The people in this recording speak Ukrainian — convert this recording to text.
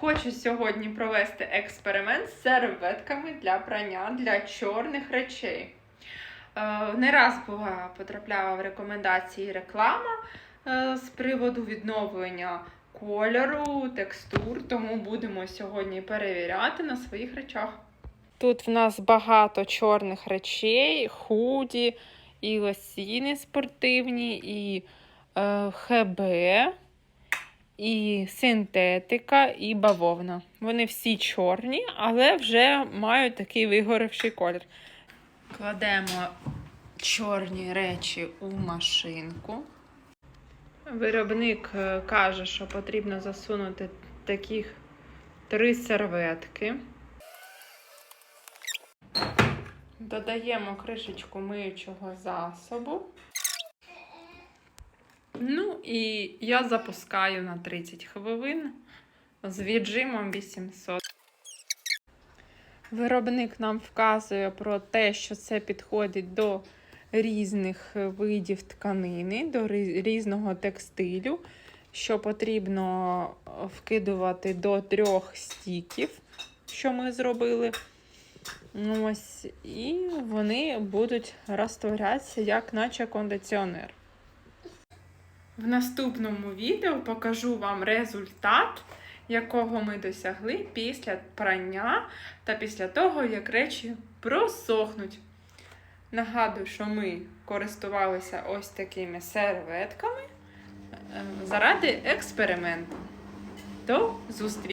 Хочу сьогодні провести експеримент з серветками для прання для чорних речей. Е, Не раз була потрапляла в рекомендації реклама е, з приводу відновлення кольору, текстур, тому будемо сьогодні перевіряти на своїх речах. Тут в нас багато чорних речей, худі, і лосіни спортивні, і е, ХБ, і синтетика, і бавовна. Вони всі чорні, але вже мають такий вигоревший колір. Кладемо чорні речі у машинку. Виробник е, каже, що потрібно засунути таких три серветки. Додаємо кришечку миючого засобу. Ну і я запускаю на 30 хвилин з віджимом 800. Виробник нам вказує про те, що це підходить до різних видів тканини, до різного текстилю, що потрібно вкидувати до трьох стіків, що ми зробили. Ось, і вони будуть розтворятися, як наче кондиціонер. В наступному відео покажу вам результат, якого ми досягли після прання та після того, як речі просохнуть. Нагадую, що ми користувалися ось такими серветками е, заради експерименту. До зустрічі!